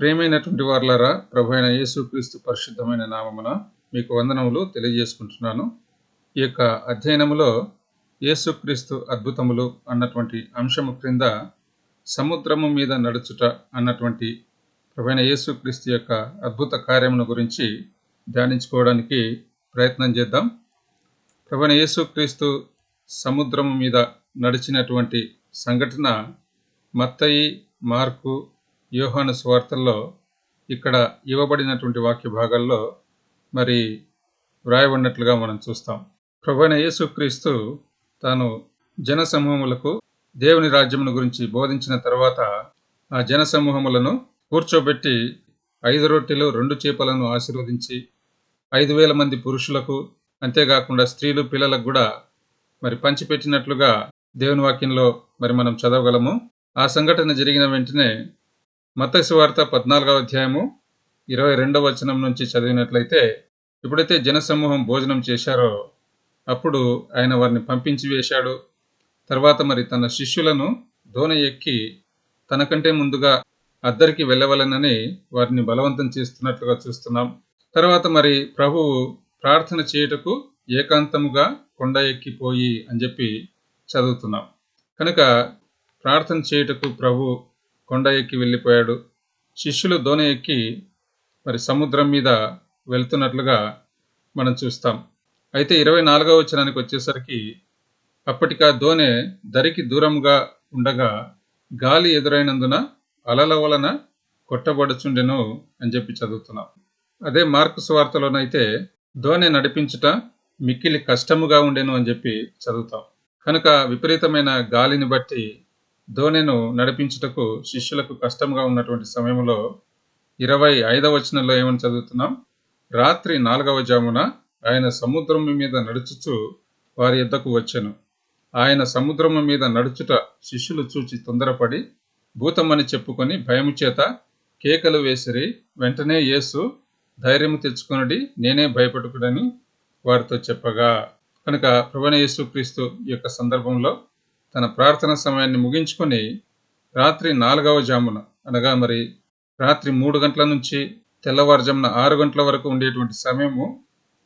ప్రేమైనటువంటి వార్లారా ప్రభు అయిన యేసుక్రీస్తు పరిశుద్ధమైన నామమున మీకు వందనములు తెలియజేసుకుంటున్నాను. ఈ యొక్క అధ్యయనములో యేసుక్రీస్తు అద్భుతములు అన్నటువంటి అంశము క్రింద సముద్రము మీద నడుచుట అన్నటువంటి ప్రభు అయిన యేసుక్రీస్తు యొక్క అద్భుత కార్యమును గురించి ధ్యానించుకోవడానికి ప్రయత్నం చేద్దాం. ప్రభు అయిన యేసుక్రీస్తు సముద్రము మీద నడిచినటువంటి సంఘటన మత్తయి మార్కు యోహాను స్వార్థల్లో ఇక్కడ ఇవ్వబడినటువంటి వాక్య భాగాల్లో మరి వ్రాయబడినట్లుగా మనం చూస్తాం. ప్రభువైన యేసుక్రీస్తు తాను జన సమూహములకు దేవుని రాజ్యమును గురించి బోధించిన తర్వాత ఆ జన సమూహములను కూర్చోబెట్టి ఐదు రొట్టెలు రెండు చేపలను ఆశీర్వదించి ఐదు వేల మంది పురుషులకు అంతేకాకుండా స్త్రీలు పిల్లలకు కూడా మరి పంచిపెట్టినట్లుగా దేవుని వాక్యంలో మరి మనం చదవగలము. ఆ సంఘటన జరిగిన వెంటనే మతశివార్త వార్త పద్నాలుగవ అధ్యాయము ఇరవై రెండవ వచనం నుంచి చదివినట్లయితే ఎప్పుడైతే జనసమూహం భోజనం చేశారో అప్పుడు ఆయన వారిని పంపించి వేశాడు. తర్వాత మరి తన శిష్యులను దోణ ఎక్కి తనకంటే ముందుగా అద్దరికి వెళ్ళవలనని వారిని బలవంతం చేస్తున్నట్లుగా చూస్తున్నాం. తర్వాత మరి ప్రభువు ప్రార్థన చేయుటకు ఏకాంతముగా కొండ ఎక్కిపోయి అని చెప్పి చదువుతున్నాం. కనుక ప్రార్థన చేయుటకు ప్రభు కొండ ఎక్కి వెళ్ళిపోయాడు. శిష్యులు దోణ ఎక్కి మరి సముద్రం మీద వెళ్తున్నట్లుగా మనం చూస్తాం. అయితే ఇరవై నాలుగవ వచనానికి వచ్చేసరికి అప్పటికా దోణె దరికి దూరంగా ఉండగా గాలి ఎదురైనందున అలల వలన కొట్టబడుచుండెను అని చెప్పి చదువుతున్నాం. అదే మార్కు స్వార్తలోనైతే దోణె నడిపించుట మిక్కిలి కష్టముగా ఉండెను అని చెప్పి చదువుతాం. కనుక విపరీతమైన గాలిని బట్టి ధోనిను నడిపించుటకు శిష్యులకు కష్టంగా ఉన్నటువంటి సమయంలో ఇరవై ఐదవ వచనంలో ఏమని చదువుతున్నాం? రాత్రి నాలుగవ జామున ఆయన సముద్రము మీద నడుచుచు వారి యొద్దకు వచ్చెను. ఆయన సముద్రము మీద నడుచుట శిష్యులు చూచి తొందరపడి భూతమని చెప్పుకొని భయము చేత కేకలు వేసిరి వెంటనే యేసు ధైర్యము తెచ్చుకొనడి నేనే భయపడుకుడని వారితో చెప్పగా. కనుక ప్రవణ యేసు క్రీస్తు యొక్క సందర్భంలో తన ప్రార్థన సమయాన్ని ముగించుకొని రాత్రి నాలుగవ జామున అనగా మరి రాత్రి మూడు గంటల నుంచి తెల్లవారుజామున ఆరు గంటల వరకు ఉండేటువంటి సమయము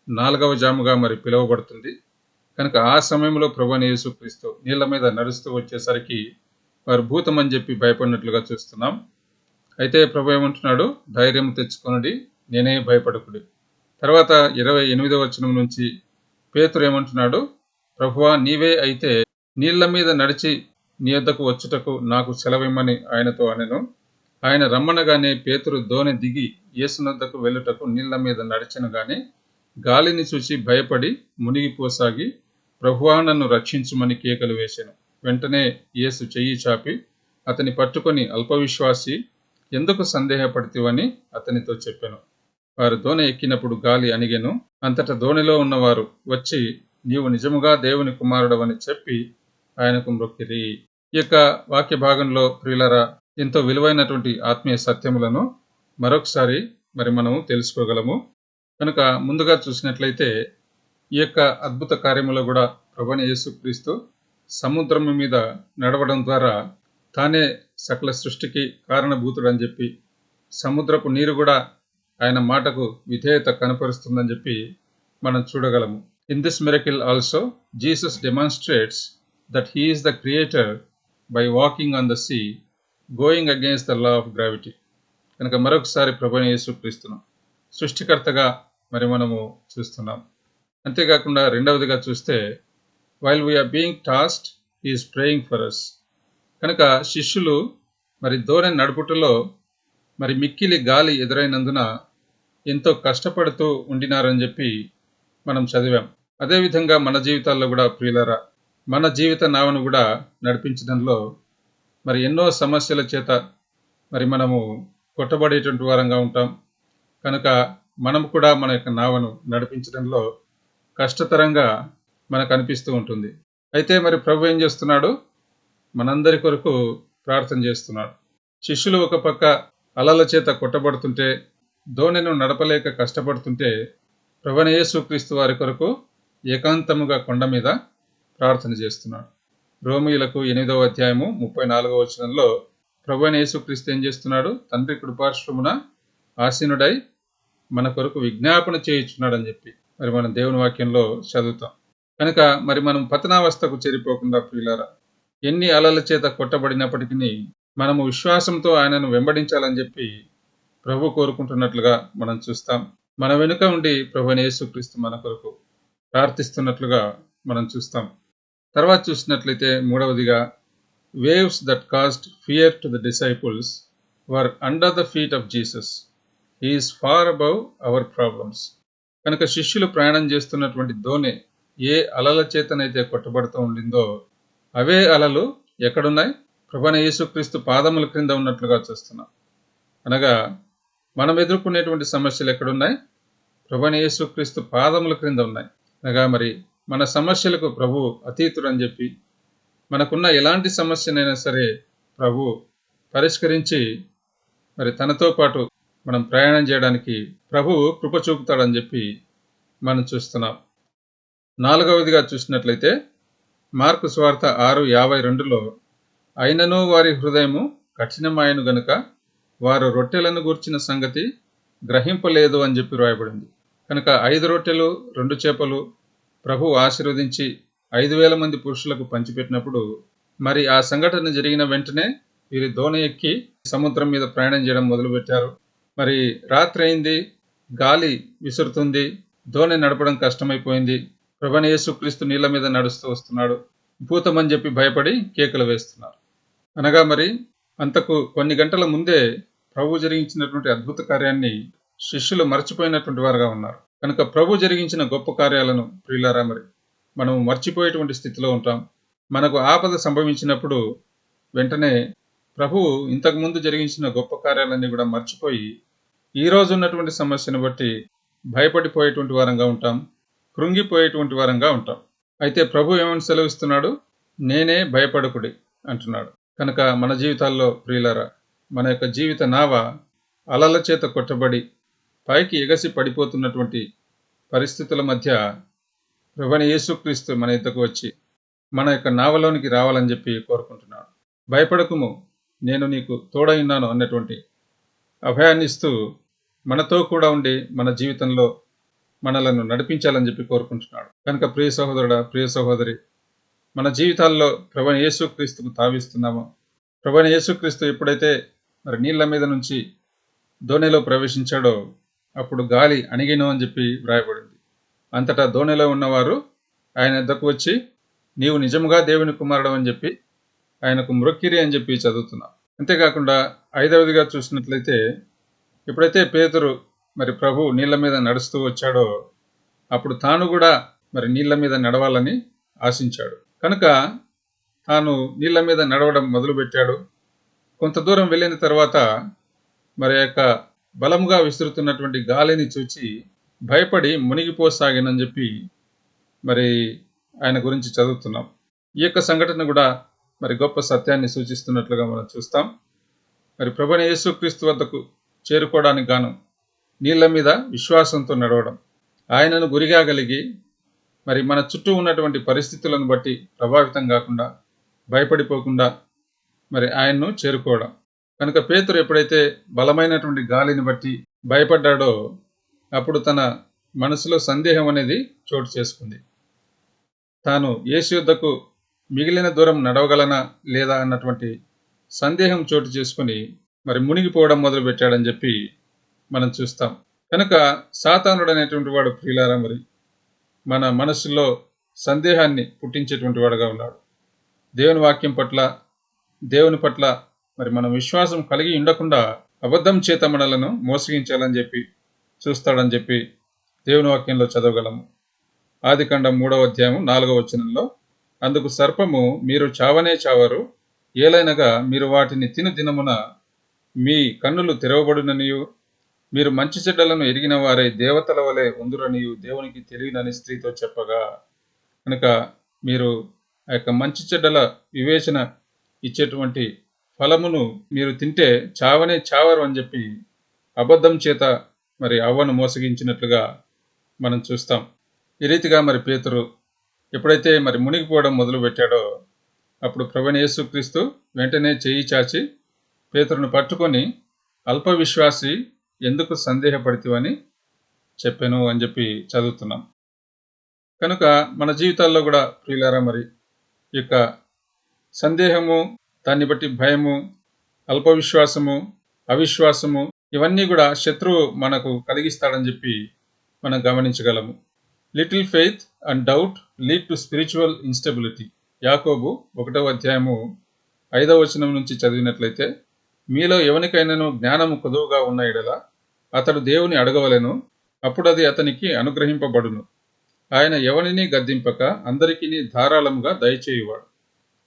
నాలుగవ జాముగా మరి పిలువబడుతుంది. కనుక ఆ సమయంలో ప్రభుని యేసుక్రీస్తు నీళ్ళ మీద నడుస్తూ వచ్చేసరికి వారు భూతం అని చెప్పి భయపడినట్లుగా చూస్తున్నాం. అయితే ప్రభు ఏమంటున్నాడు? ధైర్యం తెచ్చుకొనడి నేనే భయపడకుడి. తర్వాత ఇరవై ఎనిమిదవ వచనం నుంచి పేతురు ఏమంటున్నాడు? ప్రభువా నీవే అయితే నీళ్ళ మీద నడిచి నీ వద్దకు వచ్చుటకు నాకు సెలవిమ్మని ఆయనతో అనెను. ఆయన రమ్మనగానే పేతురు దోణి దిగి యేసునద్దకు వెళ్ళుటకు నీళ్ళ మీద నడిచిన గాని గాలిని చూసి భయపడి మునిగిపోసాగి ప్రభువా నన్ను రక్షించుమని కేకలు వేశాను వెంటనే యేసు చెయ్యి చాపి అతని పట్టుకొని అల్పవిశ్వాసి ఎందుకు సందేహపడితివని అతనితో చెప్పాను. వారు దోణి ఎక్కినప్పుడు గాలి అణిగెను. అంతటా దోణిలో ఉన్నవారు వచ్చి నీవు నిజముగా దేవుని కుమారుడవని చెప్పి ఆయనకు మ్రొక్కిరి ఈ యొక్క వాక్య భాగంలో ప్రియులరా ఎంతో విలువైనటువంటి ఆత్మీయ సత్యములను మరొకసారి మరి మనము తెలుసుకోగలము. కనుక ముందుగా చూసినట్లయితే ఈ యొక్క అద్భుత కార్యములో కూడా ప్రభుని యేసుక్రీస్తు సముద్రం మీద నడవడం ద్వారా తానే సకల సృష్టికి కారణభూతుడని చెప్పి సముద్రపు నీరు కూడా ఆయన మాటకు విధేయత కనపరుస్తుందని చెప్పి మనం చూడగలము. In this miracle also Jesus demonstrates that he is the creator by walking on the sea going against the law of gravity కనుక మరొకసారి ప్రభుని యేసుక్రీస్తున్నాం సృష్టికర్తగా మరి మనము చూస్తున్నాం. అంతేకాకుండా రెండవదిగా చూస్తే while we're being tossed is praying for us కనుక శిష్యులు మరి దూరం నడుపుటలో మరి మిక్కిలి గాలి ఎదురైనందున ఎంతో కష్టపడుతూ ఉండినారని చెప్పి మనం చదివాం. అదేవిధంగా మన జీవితాల్లో కూడా ప్రియులరా మన జీవిత నావను కూడా నడిపించడంలో మరి ఎన్నో సమస్యల చేత మరి మనము కొట్టబడేటువంటి వారంగా ఉంటాం. కనుక మనం కూడా మన యొక్క నావను నడిపించడంలో కష్టతరంగా మనకు అనిపిస్తూ ఉంటుంది. అయితే మరి ప్రభు ఏం చేస్తున్నాడు? మనందరి కొరకు ప్రార్థన చేస్తున్నాడు. శిష్యులు ఒక పక్క అలల చేత కొట్టబడుతుంటే దోణెను నడపలేక కష్టపడుతుంటే ప్రభున యేసుక్రీస్తు వారి కొరకు ఏకాంతముగా కొండ మీద ప్రార్థన చేస్తున్నాడు. రోమిలకు ఎనిమిదవ అధ్యాయము ముప్పై నాలుగవ వచనంలో ప్రభు యేసుక్రీస్తు ఏం చేస్తున్నాడు? తండ్రి కృపాశ్రమున ఆసీనుడై మన కొరకు విజ్ఞాపన చేయించున్నాడు అని చెప్పి మరి మనం దేవుని వాక్యంలో చదువుతాం. కనుక మరి మనం పతనావస్థకు చేరిపోకుండా ప్రియులారా ఎన్ని అలల చేత కొట్టబడినప్పటికీ మనము విశ్వాసంతో ఆయనను వెంబడించాలని చెప్పి ప్రభు కోరుకుంటున్నట్లుగా మనం చూస్తాం. మన వెనుక ఉండి ప్రభు యేసుక్రీస్తు మన కొరకు ప్రార్థిస్తున్నట్లుగా మనం చూస్తాం. తర్వాత చూసినట్లయితే మూడవదిగా waves that cast fear to the disciples were under the feet of Jesus is far above our problems కనుక శిష్యులు ప్రయాణం చేస్తున్నటువంటి దోణి ఏ అలల చేతనైతే కొట్టబడుతూ ఉండిందో అవే అలలు ఎక్కడున్నాయి? ప్రభన యేసుక్రీస్తు పాదముల క్రింద ఉన్నట్లుగా చూస్తున్నాం. అనగా మనం ఎదుర్కొనేటువంటి సమస్యలు ఎక్కడున్నాయి? ప్రభన యేసుక్రీస్తు పాదముల క్రింద ఉన్నాయి. అనగా మరి మన సమస్యలకు ప్రభు అతీతుడు అని చెప్పి మనకున్న ఎలాంటి సమస్యనైనా సరే ప్రభు పరిష్కరించి మరి తనతో పాటు మనం ప్రయాణం చేయడానికి ప్రభు కృప చూపుతాడని చెప్పి మనం చూస్తున్నాం. నాలుగవదిగా చూసినట్లయితే మార్కు స్వార్థ ఆరు యాభై రెండులో అయినను వారి హృదయము కఠినమాయను గనుక వారు రొట్టెలను గూర్చిన సంగతి గ్రహింపలేదు అని చెప్పి రాయబడింది కనుక ఐదు రొట్టెలు రెండు చేపలు ప్రభు ఆశీర్వదించి ఐదు వేల మంది పురుషులకు పంచిపెట్టినప్పుడు మరి ఆ సంఘటన జరిగిన వెంటనే వీరి దోణ ఎక్కి సముద్రం మీద ప్రయాణం చేయడం మొదలుపెట్టారు. మరి రాత్రి అయింది గాలి విసురుతుంది దోణి నడపడం కష్టమైపోయింది. ప్రభణ యేసుక్రీస్తు నీళ్ళ మీద నడుస్తూ వస్తున్నాడు. భూతమని చెప్పి భయపడి కేకలు వేస్తున్నారు. అనగా మరి అంతకు కొన్ని గంటల ముందే ప్రభు జరిగించినటువంటి అద్భుత కార్యాన్ని శిష్యులు మర్చిపోయినటువంటి వారుగా ఉన్నారు. కనుక ప్రభు జరిగించిన గొప్ప కార్యాలను ప్రియులారా మరి మనం మర్చిపోయేటువంటి స్థితిలో ఉంటాం. మనకు ఆపద సంభవించినప్పుడు వెంటనే ప్రభువు ఇంతకుముందు జరిగించిన గొప్ప కార్యాలన్నీ కూడా మర్చిపోయి ఈ రోజు ఉన్నటువంటి సమస్యను బట్టి భయపడిపోయేటువంటి వారంగా ఉంటాం. కృంగిపోయేటువంటి వారంగా ఉంటాం. అయితే ప్రభు ఏమని సెలవిస్తున్నాడు? నేనే భయపడకుడి అంటున్నాడు. కనుక మన జీవితాల్లో ప్రియులరా మన యొక్క జీవిత నావ అలల చేత కొట్టబడి పైకి ఎగసి పడిపోతున్నటువంటి పరిస్థితుల మధ్య ప్రభుని యేసుక్రీస్తు మన ఇద్దకు వచ్చి మన యొక్క నావలోనికి రావాలని చెప్పి కోరుకుంటున్నాడు. భయపడకుము నేను నీకు తోడైనాను అన్నటువంటి అభయాన్ని ఇస్తూ మనతో కూడా ఉండి మన జీవితంలో మనలను నడిపించాలని చెప్పి కోరుకుంటున్నాడు. కనుక ప్రియ సహోదరుడ ప్రియ సహోదరి మన జీవితాల్లో ప్రభు యేసుక్రీస్తుకు తావిస్తున్నామో. ప్రభు యేసుక్రీస్తు ఎప్పుడైతే మరి నీళ్ళ మీద నుంచి దోణిలో ప్రవేశించాడో అప్పుడు గాలి అణిగిను అని చెప్పి వ్రాయబడింది. అంతటా దోణిలో ఉన్నవారు ఆయన ఎద్దకు వచ్చి నీవు నిజముగా దేవుని కుమారుడు అని చెప్పి ఆయనకు మృక్కిరి అని చెప్పి చదువుతున్నాం అంతేకాకుండా ఐదవదిగా చూసినట్లయితే ఎప్పుడైతే పేతురు మరి ప్రభు నీళ్ళ మీద నడుస్తూ వచ్చాడో అప్పుడు తాను కూడా మరి నీళ్ళ మీద నడవాలని ఆశించాడు. కనుక తాను నీళ్ళ మీద నడవడం మొదలుపెట్టాడు. కొంత దూరం వెళ్ళిన తర్వాత మరి యొక్క బలముగా విసురుతున్నటువంటి గాలిని చూచి భయపడి మునిగిపోసాగినని చెప్పి మరి ఆయన గురించి చదువుతున్నాం. ఈ యొక్క సంఘటన కూడా మరి గొప్ప సత్యాన్ని సూచిస్తున్నట్లుగా మనం చూస్తాం. మరి ప్రభుని యేసుక్రీస్తు వద్దకు చేరుకోవడానికి గాను నీళ్ళ మీద విశ్వాసంతో నడవడం ఆయనను గురిగా కలిగి మరి మన చుట్టూ ఉన్నటువంటి పరిస్థితులను బట్టి ప్రభావితం కాకుండా భయపడిపోకుండా మరి ఆయన్ను చేరుకోవడం కనుక పేతురు ఎప్పుడైతే బలమైనటువంటి గాలిని బట్టి భయపడ్డాడో అప్పుడు తన మనసులో సందేహం అనేది చోటు చేసుకుంది. తాను యేసు యుద్ధకు మిగిలిన దూరం నడవగలనా లేదా అన్నటువంటి సందేహం చోటు చేసుకుని మరి మునిగిపోవడం మొదలుపెట్టాడని చెప్పి మనం చూస్తాం. కనుక సాతానుడు అనేటువంటి వాడు ప్రియులారా మరి మన మనసులో సందేహాన్ని పుట్టించేటువంటి వాడుగా ఉన్నాడు. దేవుని వాక్యం పట్ల దేవుని పట్ల మరి మనం విశ్వాసం కలిగి ఉండకుండా అబద్ధం చేత మనలను మోసగించాలని చెప్పి చూస్తాడని చెప్పి దేవుని వాక్యంలో చదవగలము. ఆదికాండం మూడవ అధ్యాయం నాలుగవ వచనంలో అందుకు సర్పము మీరు చావనే చావరు ఏలైనగా మీరు వాటిని తిను దినమున మీ కన్నులు తెరవబడుననియు మీరు మంచి చెడ్డలను ఎరిగిన వారే దేవతల వలె ఉందురనియు దేవునికి తెలియనని స్త్రీతో చెప్పగా. కనుక మీరు ఆ యొక్క మంచి చెడ్డల వివేచన ఇచ్చేటువంటి ఫలమును మీరు తింటే చావనే చావరు అని చెప్పి అబద్ధం చేత మరి అవ్వను మోసగించినట్లుగా మనం చూస్తాం. ఈ రీతిగా మరి పేతురు ఎప్పుడైతే మరి మునిగిపోవడం మొదలుపెట్టాడో అప్పుడు ప్రవణ యేసుక్రీస్తు వెంటనే చేయి చాచి పేతురును పట్టుకొని అల్ప విశ్వాసి ఎందుకు సందేహపడితివని చెప్పాను అని చెప్పి చదువుతున్నాం. కనుక మన జీవితాల్లో కూడా ప్రియులారా మరి ఈ యొక్క సందేహము దాన్ని బట్టి భయము అల్పవిశ్వాసము అవిశ్వాసము ఇవన్నీ కూడా శత్రువు మనకు కలిగిస్తాడని చెప్పి మనం గమనించగలము. Little faith and doubt lead to spiritual instability యాకోబు ఒకటవ అధ్యాయము ఐదవ వచనం నుంచి చదివినట్లయితే మీలో ఎవరికైనాను జ్ఞానము కొదువుగా ఉన్న ఎడల అతడు దేవుని అడగవలెను అప్పుడు అది అతనికి అనుగ్రహింపబడును. ఆయన ఎవరిని గద్దింపక అందరికీ ధారాళముగా దయచేయువాడు.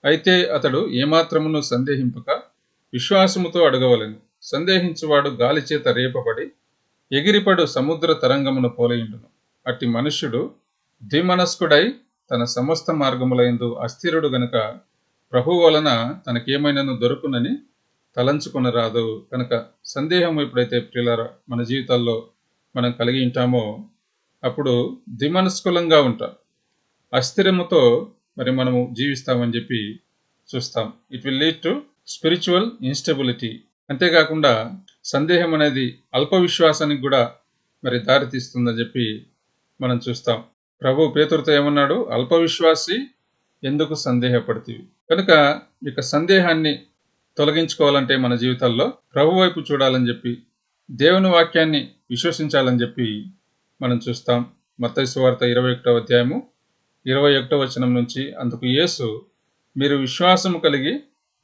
అయితే అతడు ఏమాత్రమును సందేహింపక విశ్వాసముతో అడగవలెను. సందేహించువాడు గాలిచేత రేపబడి ఎగిరిపడు సముద్ర తరంగమును పోలయుండును. అట్టి మనుష్యుడు ద్విమనస్కుడై తన సమస్త మార్గములైందు అస్థిరుడు గనుక ప్రభు వలన తనకేమైనాను దొరుకునని తలంచుకొనరాదు. కనుక సందేహం ఎప్పుడైతే ప్రియుల మన జీవితాల్లో మనం కలిగి ఉంటామో అప్పుడు ద్విమనస్కులంగా ఉంటాం. అస్థిరముతో మరి మనము జీవిస్తామని చెప్పి చూస్తాం. It will lead to spiritual instability అంతేకాకుండా సందేహం అనేది అల్ప విశ్వాసానికి కూడా మరి దారితీస్తుందని చెప్పి మనం చూస్తాం. ప్రభు పేతురుతో ఏమన్నాడు? అల్ప విశ్వాసి ఎందుకు సందేహపడుతుంది కనుక ఇక సందేహాన్ని తొలగించుకోవాలంటే మన జీవితాల్లో ప్రభు వైపు చూడాలని చెప్పి దేవుని వాక్యాన్ని విశ్వసించాలని చెప్పి మనం చూస్తాం. మత్తైసు వార్త ఇరవై ఒకటో అధ్యాయము ఇరవై ఒకటో వచనం నుంచి అందుకు యేసు మీరు విశ్వాసము కలిగి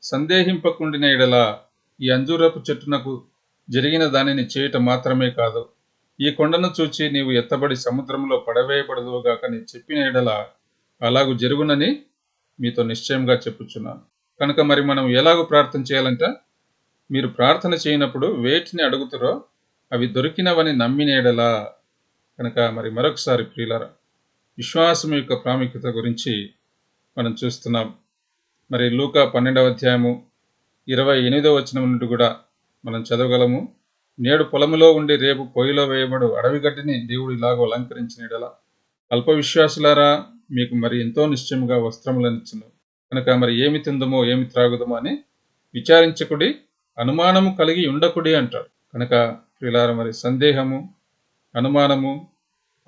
సందేహింపకుండిన ఎడల ఈ అంజూరపు చెట్టునకు జరిగిన దానిని చేయటం మాత్రమే కాదు ఈ కొండను చూచి నీవు ఎత్తబడి సముద్రంలో పడవేయబడదుగాకని చెప్పిన ఎడల అలాగూ జరుగునని మీతో నిశ్చయంగా చెప్పుచున్నాను. కనుక మరి మనం ఎలాగో ప్రార్థన చేయాలంటే? మీరు ప్రార్థన చేయనప్పుడు వేటిని అడుగుతారో అవి దొరికినవని నమ్మినేడలా కనుక మరి మరొకసారి ప్రియులరా విశ్వాసం యొక్క ప్రాముఖ్యత గురించి మనం చూస్తున్నాం. మరి లూకా పన్నెండవ అధ్యాయము ఇరవై ఎనిమిదవ వచనం నుండి కూడా మనం చదవగలము. నేడు పొలములో ఉండి రేపు పొయ్యిలో వేయబడు అడవి గడ్డిని దేవుడు ఇలాగో అలంకరించినడలా. అల్ప విశ్వాసులారా మీకు మరి ఎంతో నిశ్చయముగా వస్త్రములనిచ్చును కనుక మరి ఏమి తిందమో ఏమి త్రాగుదమో అని విచారించకుడి అనుమానము కలిగి ఉండకుడి అంటాడు కనుక ప్రియులార మరి సందేహము అనుమానము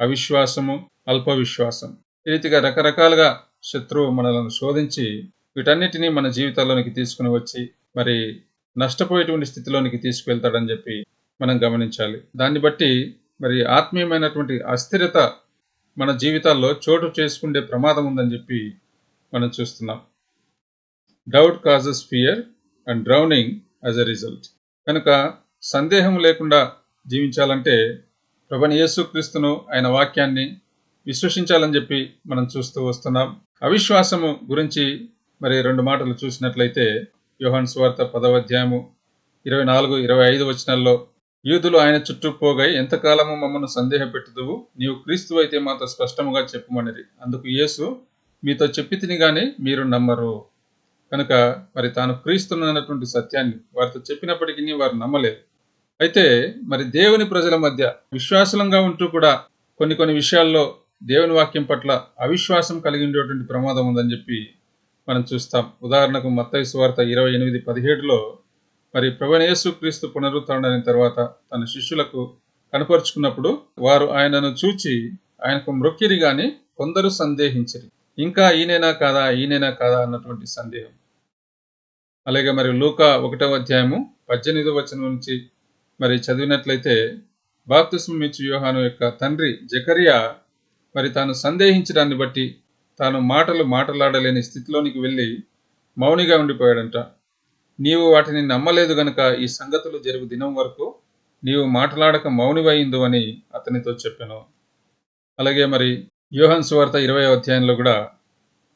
అవిశ్వాసము అల్ప విశ్వాసం ఈ రీతిగా రకరకాలుగా శత్రువు మనలను శోధించి వీటన్నిటినీ మన జీవితాల్లోనికి తీసుకుని వచ్చి మరి నష్టపోయేటువంటి స్థితిలోనికి తీసుకువెళ్తాడని చెప్పి మనం గమనించాలి. దాన్ని బట్టి మరి ఆత్మీయమైనటువంటి అస్థిరత మన జీవితాల్లో చోటు చేసుకునే ప్రమాదం ఉందని చెప్పి మనం చూస్తున్నాం. Doubt causes fear and drowning as a result కనుక సందేహం లేకుండా జీవించాలంటే ప్రభుని యేసుక్రీస్తును ఆయన వాక్యాన్ని విశ్వసించాలని చెప్పి మనం చూస్తూ వస్తున్నాం. అవిశ్వాసము గురించి మరి రెండు మాటలు చూసినట్లయితే యోహన్ స్వార్త పదవ అధ్యాయము ఇరవై నాలుగు ఇరవై ఐదు వచనాల్లో యూదులు ఆయన చుట్టూ పోగై ఎంతకాలము మమ్మను సందేహపెట్టుదువు? నీవు క్రీస్తు అయితే మాతో స్పష్టముగా చెప్పుమనిది అందుకు యేసు మీతో చెప్పి తిని గాని మీరు నమ్మరు. కనుక మరి తాను క్రీస్తున్నటువంటి సత్యాన్ని వారితో చెప్పినప్పటికీ వారు నమ్మలేదు. అయితే మరి దేవుని ప్రజల మధ్య విశ్వాసంగా ఉంటూ కూడా కొన్ని కొన్ని విషయాల్లో దేవుని వాక్యం పట్ల అవిశ్వాసం కలిగి ఉండేటువంటి ప్రమాదం ఉందని చెప్పి మనం చూస్తాం. ఉదాహరణకు మత్తయి సువార్త ఇరవై ఎనిమిది పదిహేడులో మరి ప్రవణేశు క్రీస్తు పునరుద్ధరణ తర్వాత తన శిష్యులకు కనపరుచుకున్నప్పుడు వారు ఆయనను చూచి ఆయనకు మృక్కిరి గాని కొందరు సందేహించరు. ఇంకా ఈయనైనా కాదా ఈయనైనా కాదా అన్నటువంటి సందేహం. అలాగే మరి లూకా ఒకటవ అధ్యాయము పద్దెనిమిదవ వచనం నుంచి మరి చదివినట్లయితే బాప్తిస్మం ఇచ్చి యోహాను యొక్క తండ్రి జకరియా మరి తాను సందేహించడాన్ని బట్టి తాను మాటలు మాటలాడలేని స్థితిలోనికి వెళ్ళి మౌనిగా ఉండిపోయాడంట. నీవు వాటిని నమ్మలేదు గనుక ఈ సంగతులు జరుగు దినం వరకు నీవు మాట్లాడక మౌనివైందు అని అతనితో చెప్పాను. అలాగే మరి యోహన్ సువార్త ఇరవై అధ్యాయంలో కూడా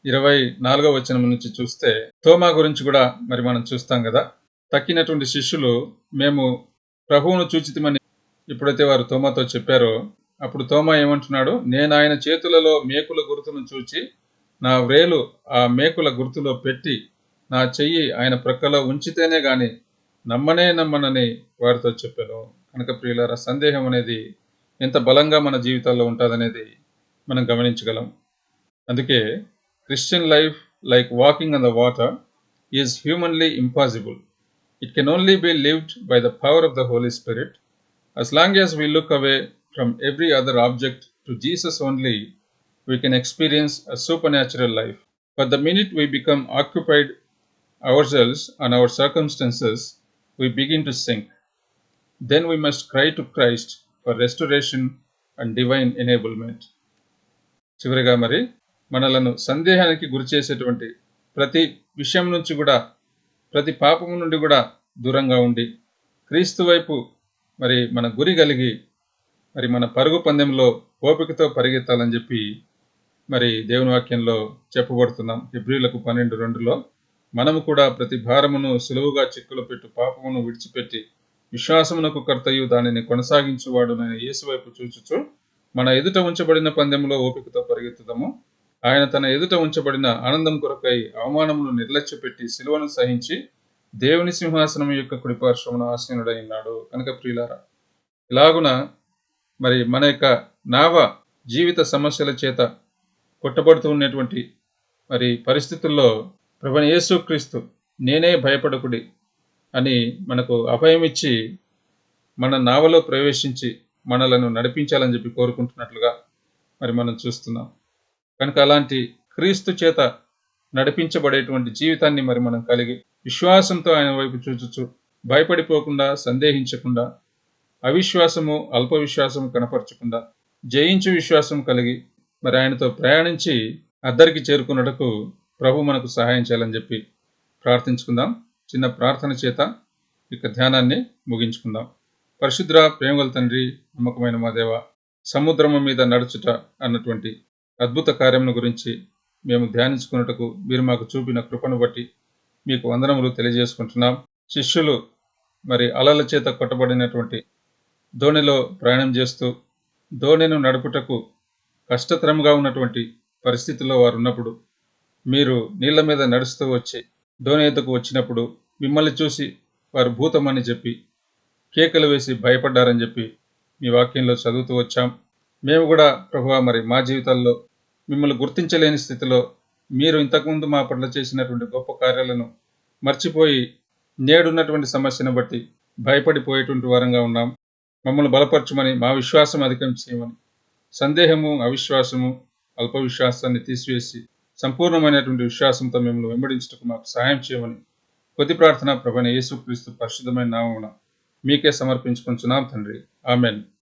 ఇరవై నాలుగో వచనం నుంచి చూస్తే తోమా గురించి కూడా మరి మనం చూస్తాం కదా. తక్కినటువంటి శిష్యులు మేము ప్రభువును చూచితమని ఎప్పుడైతే వారు తోమాతో చెప్పారో అప్పుడు తోమా ఏమంటున్నాడు? నేను ఆయన చేతులలో మేకుల గుర్తును చూచి నా వ్రేలు ఆ మేకుల గుర్తులో పెట్టి నా చెయ్యి ఆయన ప్రక్కలో ఉంచితేనే గాని నమ్మనే నమ్మనని వారితో చెప్పాను. కనుక ప్రియులార సందేహం అనేది ఎంత బలంగా మన జీవితాల్లో ఉంటుందనేది మనం గమనించగలం. అందుకే Christian life like walking on the water is humanly impossible. It can only be lived by the power of the Holy Spirit. As long as we look away from every other object to Jesus only, we can experience a supernatural life. But the minute we become occupied ourselves and our circumstances, we begin to sink. Then we must cry to Christ for restoration and divine enablement. చివరిగా మరి మనలను సందేహానికి గురి చేసేటువంటి ప్రతి విషయం నుంచి కూడా ప్రతి పాపము నుండి కూడా దూరంగా ఉండి క్రీస్తు వైపు మరి మన గురి కలిగి మరి మన పరుగు పందెంలో ఓపికతో పరిగెత్తాలని చెప్పి మరి దేవుని వాక్యంలో చెప్పబడుతున్నాం. ఫిబ్రిలకు పన్నెండు రెండులో మనము కూడా ప్రతి భారమును సులువుగా చిక్కులు పెట్టు పాపమును విడిచిపెట్టి విశ్వాసమునకు కర్తయు దానిని కొనసాగించువాడు నేను యేసువైపు చూచుచు మన ఎదుట ఉంచబడిన పందెంలో ఓపికతో పరిగెత్తుదాము. ఆయన తన ఎదుట ఉంచబడిన ఆనందం కొరకై అవమానమును నిర్లక్ష్యపెట్టి సిలువను సహించి దేవుని సింహాసనం యొక్క కుడిపార్శ్వమును ఆసీనుడైనాడు కనుక ప్రియులారా ఇలాగున మరి మన యొక్క నావ జీవిత సమస్యల చేత కొట్టబడుతూ ఉన్నటువంటి మరి పరిస్థితుల్లో ప్రభుని యేసుక్రీస్తు నేనే భయపడకుడి అని మనకు అభయం ఇచ్చి మన నావలో ప్రవేశించి మనలను నడిపించాలని చెప్పి కోరుకుంటున్నట్లుగా మరి మనం చూస్తున్నాం. కనుక అలాంటి క్రీస్తు చేత నడిపించబడేటువంటి జీవితాన్ని మరి మనం కలిగి విశ్వాసంతో ఆయన వైపు చూచుచు భయపడిపోకుండా సందేహించకుండా అవిశ్వాసము అల్ప విశ్వాసము కనపరచకుండా జయించు విశ్వాసం కలిగి మరి ఆయనతో ప్రయాణించి అద్దరికి చేరుకున్నటకు ప్రభు మనకు సహాయం చేయాలని చెప్పి ప్రార్థించుకుందాం. చిన్న ప్రార్థన చేత ఇక ధ్యానాన్ని ముగించుకుందాం. పరిశుద్ర ప్రేమగల తండ్రి నమ్మకమైన మా దేవ సముద్రము మీద నడుచుట అన్నటువంటి అద్భుత కార్యమును గురించి మేము ధ్యానించుకున్నటకు మీరు మాకు చూపిన కృపను బట్టి మీకు వందనములు తెలియజేసుకుంటున్నాం. శిష్యులు మరి అలల చేత కొట్టబడినటువంటి ధోనిలో ప్రయాణం చేస్తూ ధోనిను నడుపుటకు కష్టతరంగా ఉన్నటువంటి పరిస్థితుల్లో వారు ఉన్నప్పుడు మీరు నీళ్ళ మీద నడుస్తూ వచ్చి ధోని ఎద్దకు వచ్చినప్పుడు మిమ్మల్ని చూసి వారు భూతమని చెప్పి కేకలు వేసి భయపడ్డారని చెప్పి మీ వాక్యంలో చదువుతూ వచ్చాం. మేము కూడా ప్రభు మరి మా జీవితాల్లో మిమ్మల్ని గుర్తించలేని స్థితిలో మీరు ఇంతకుముందు మా పట్ల చేసినటువంటి గొప్ప కార్యాలను మర్చిపోయి నేడున్నటువంటి సమస్యను బట్టి భయపడిపోయేటువంటి వారంగా ఉన్నాం. మమ్మల్ని బలపరచమని మా విశ్వాసం అధికం చేయమని సందేహము అవిశ్వాసము అల్ప విశ్వాసాన్ని తీసివేసి సంపూర్ణమైనటువంటి విశ్వాసంతో మిమ్మల్ని వెంబడించటకు మాకు సహాయం చేయమని కొద్ది ప్రార్థన ప్రభైన యేసుక్రీస్తు పరిశుద్ధమైన నామమున మీకే సమర్పించుకుంటున్నాం తండ్రి. ఆమెన్.